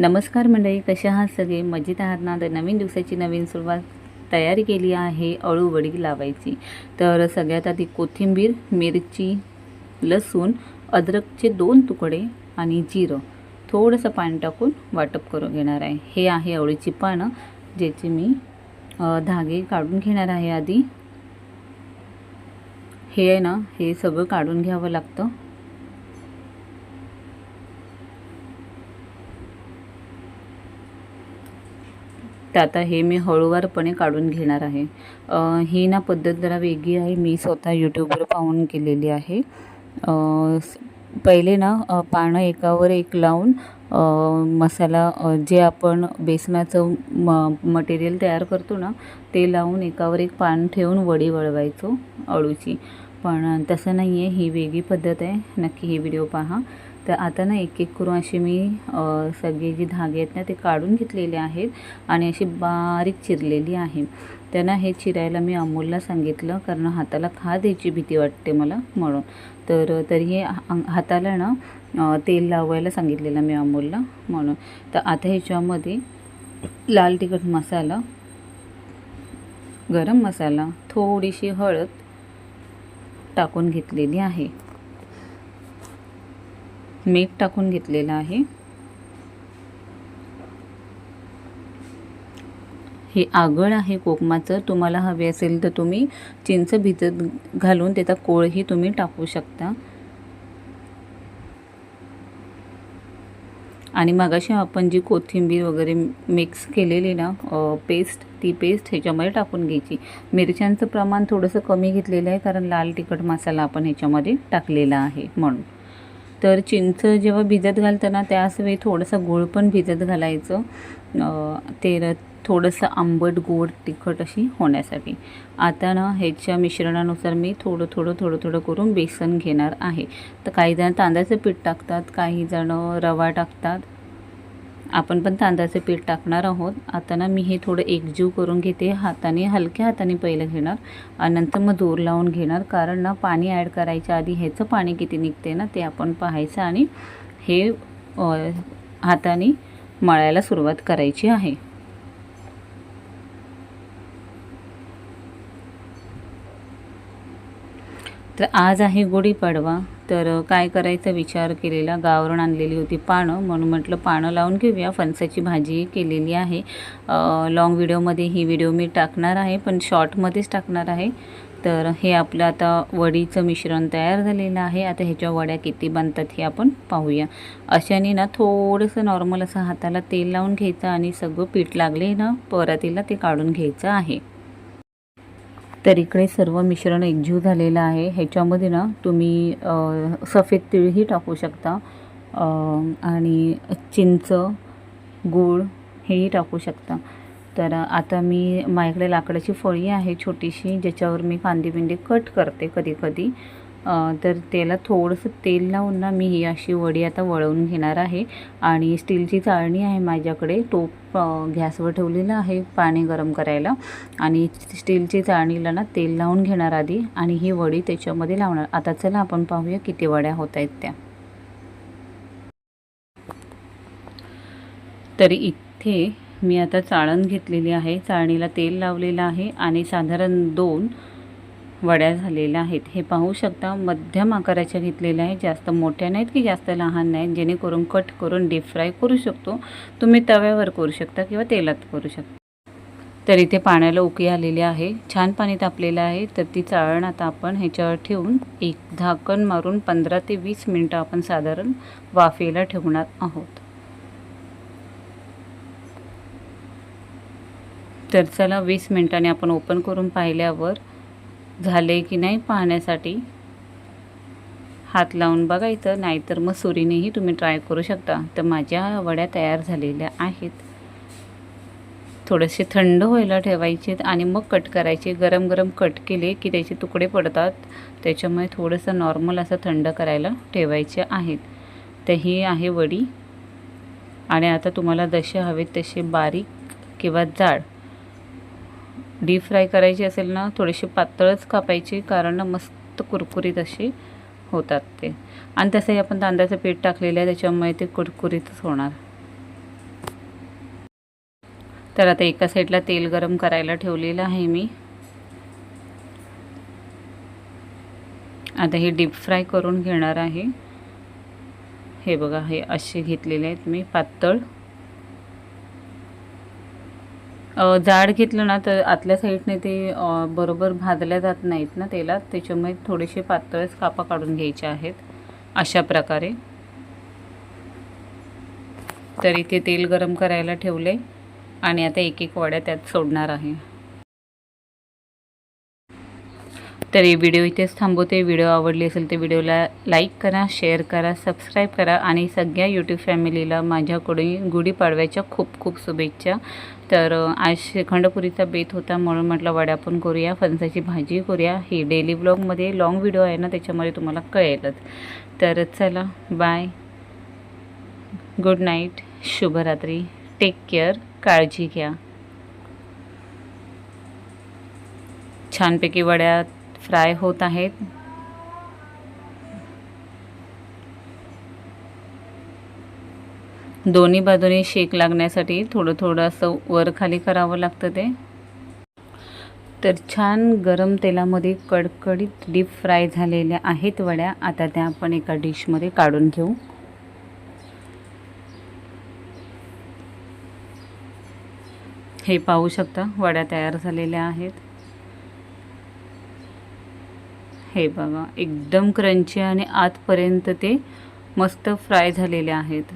नमस्कार मंडळी कसे आहात सगळे? मजेत आहात ना? तर नवीन दिवसाची नवीन सुरुवात तयारी केली आहे अळूवडी लावायची. तर सगळ्यात आधी कोथिंबीर मिरची लसूण अद्रकचे दोन तुकडे आणि जिरं थोडंसं पाणी टाकून वाटप करून घेणार आहे. हे आहे अळूची पानं ज्याचे मी धागे काढून घेणार आहे आधी. हे आहे ना हे सगळं काढून घ्यावं लागतं. तर आता हे मी हळूवारपणे काढून घेणार आहे. ही ना पद्धत जरा वेगळी आहे. मी स्वतः यूट्यूबवर पाहून केलेली आहे. पहिले ना पानं एकावर एक लावून मसाला जे आपण बेसनाचं म मटेरियल तयार करतो ना ते लावून एकावर एक पान ठेवून वडी वळवायचो अळूची. पण तसं नाही आहे ही वेगळी पद्धत आहे. नक्की हे व्हिडिओ पहा. तर आता ना एक एक करून असे मी सगळे जे धागे आहेत ना ते काढून घेतलेले आहेत आणि अशी बारीक चिरलेली आहे. त्यांना हे चिरायला मी अमोलला सांगितलं कारण हाताला खा द्यायची भीती वाटते मला म्हणून. तर तरी हे हाताला ना तेल लावायला सांगितलेलं मी अमोलला म्हणून. तर आता ह्याच्यामध्ये लाल तिखट मसाला गरम मसाला थोडीशी हळद टाकून घेतलेली आहे. मीठ टाकून घेतलेलं आहे. हे आगळ आहे कोकमाचं. तुम्हाला हवे असेल तर तुम्ही चिंच भिजत घालून त्याचा कोळही तुम्ही टाकू शकता. आणि मगाशी आपण जी कोथिंबीर वगैरे मिक्स केलेली ना पेस्ट ती पेस्ट ह्याच्यामध्ये टाकून घ्यायची. मिरच्यांचं प्रमाण थोडंसं कमी घेतलेलं आहे कारण लाल तिखट मसाला आपण ह्याच्यामध्ये टाकलेला आहे म्हणून. तर चिंच जेव्हा भिजत घालताना त्याच वेळी थोडंसं गूळ पण भिजत घालायचं. ते थोडंसं आंबट गोड तिखट अशी होण्यासाठी. आता ना ह्याच्या मिश्रणानुसार मी थोडं थोडं थोडं थोडं करून बेसन घेणार आहे. तर काही जण तांदळाचं पीठ टाकतात काही जण रवा टाकतात. आपण पण तांदळाचं पीठ टाकणार आहोत. आता ना मी हे थोडं एकजीव करून घेते. हाताने हलक्या हाताने पहिलं घेणार. आणि नंतर मग जोर लावून घेणार. कारण ना पाणी ॲड करायच्या आधी ह्याचं पाणी किती निघते ना ते आपण पाहायचं. आणि हे हाताने मळायला सुरुवात करायची आहे. तर आज आहे गुढीपाडवा तर काय करायचा विचार केलेला? गावरण आणलेली होती पानं. म्हणून म्हटलं पानं लावून घेऊया. फणसाची भाजी केलेली आहे. लॉंग व्हिडिओमध्ये ही व्हिडिओ मी टाकणार आहे पण शॉर्टमध्येच टाकणार आहे. तर हे आपलं आता वडीचं मिश्रण तयार झालेलं आहे. आता ह्याच्या वड्या किती बनतात हे आपण पाहूया. अशाने ना थोडंसं नॉर्मल असं हाताला तेल लावून घ्यायचं आणि सगळं पीठ लागले ना परातीला ते काढून घ्यायचं आहे. तर इकडे सर्व मिश्रण एकजीव झालेलं आहे. ह्याच्यामध्ये ना तुम्ही सफेद तिळही टाकू शकता. आणि चिंच गूळ हेही टाकू शकता. तर आता मी माझ्याकडे लाकडाची फळी आहे छोटीशी ज्याच्यावर मी कांदे बिंदे कट करते कधी कधी. तर त्याला थोडंसं तेल लावून ना मी ही अशी वडी आता वळवून घेणार आहे. आणि स्टीलची चाळणी आहे माझ्याकडे. टोप गॅसवर ठेवलेलं आहे पाणी गरम करायला. आणि स्टीलची चाळणीला ना तेल लावून घेणार आधी. आणि ही वडी त्याच्यामध्ये लावणार. आता चला आपण पाहूया किती वड्या होत आहेत त्या. तरी इथे मी आता चाळण घेतलेली आहे. चाळणीला तेल लावलेलं आहे. आणि साधारण दोन वड्या झालेल्या आहेत. हे पाहू शकता मध्यम आकाराच्या घेतलेल्या आहेत. जास्त मोठ्या नाहीत की जास्त लहान नाहीत. जेणेकरून कट करून डीप फ्राय करू शकतो. तुम्ही तव्यावर करू शकता किंवा तेलात करू शकता. तर इथे पाण्याला उकी आलेली आहे. छान पाणी तापलेलं आहे. तर ती चाळण आता आपण ह्याच्यावर ठेवून एक झाकण मारून पंधरा ते वीस मिनटं आपण साधारण वाफेला ठेवणार आहोत. तर चला वीस मिनिटांनी आपण ओपन करून पाहिल्यावर झाले की नाही पाहण्यासाठी हात लावून बघायचं नाहीतर मग सुरीनेही तुम्ही ट्राय करू शकता. तर माझ्या वड्या तयार झालेल्या आहेत. थोडेसे थंड व्हायला ठेवायचे आणि मग कट करायचे. गरम गरम कट केले की त्याचे तुकडे पडतात. त्याच्यामुळे थोडंसं नॉर्मल असं थंड करायला ठेवायचे आहेत. तर ही आहे वडी. आणि आता तुम्हाला जसे हवेत तसे बारीक किंवा जाड डीप फ्राय करायची असेल ना थोडीशी पातळच कापायची कारण मस्त कुरकुरीत अशी होतात ते. आणि तसंही आपण तांदळाचं पीठ टाकलेलं आहे त्याच्यामुळे ते कुरकुरीतच होणार. तर आता एका साईडला तेल गरम करायला ठेवलेलं आहे मी. आता हे डीप फ्राय करून घेणार आहे. हे बघा हे असे घेतलेले आहेत मी पातळ. जाड घेतलं ना तर आतल्या साईडने ते बरोबर भाजल्या जात नाहीत ना तेलात. त्याच्यामुळे थोडेसे पातळच कापा काढून घ्यायचे आहेत अशा प्रकारे. तर इथे तेल गरम करायला ठेवले आणि आता एक एक वड्या त्यात सोडणार आहे. तर हे व्हिडिओ इथेच थांबवते. व्हिडिओ आवडली असेल तर व्हिडिओला लाईक करा शेअर करा सबस्क्राईब करा आणि सगळ्या यूट्यूब फॅमिलीला माझ्याकडून गुढीपाडव्याच्या खूप खूप शुभेच्छा. तर आज श्रीखंडपुरीचा बेत होता म्हणून म्हटलं वड्या पण करूया फणसाची भाजी करूया. ही डेली ब्लॉगमध्ये लॉंग व्हिडिओ आहे ना त्याच्यामध्ये तुम्हाला कळेलच. तर चला बाय गुड नाईट शुभरात्री. टेक केअर काळजी घ्या. छानपैकी वड्या फ्राय होत आहेत. दोन्ही बाजूने शेक लागण्यासाठी थोडं थोडं असं वर खाली करावं लागतं ते. तर छान गरम तेलामध्ये कडकडीत डीप फ्राय झालेल्या आहेत वड्या. आता त्या आपण एका डिशमध्ये काढून घेऊ. हे पाहू शकता वड्या तयार झालेल्या आहेत. हे बघा एकदम क्रंची आणि आतपर्यंत ते मस्त फ्राय झालेले आहेत.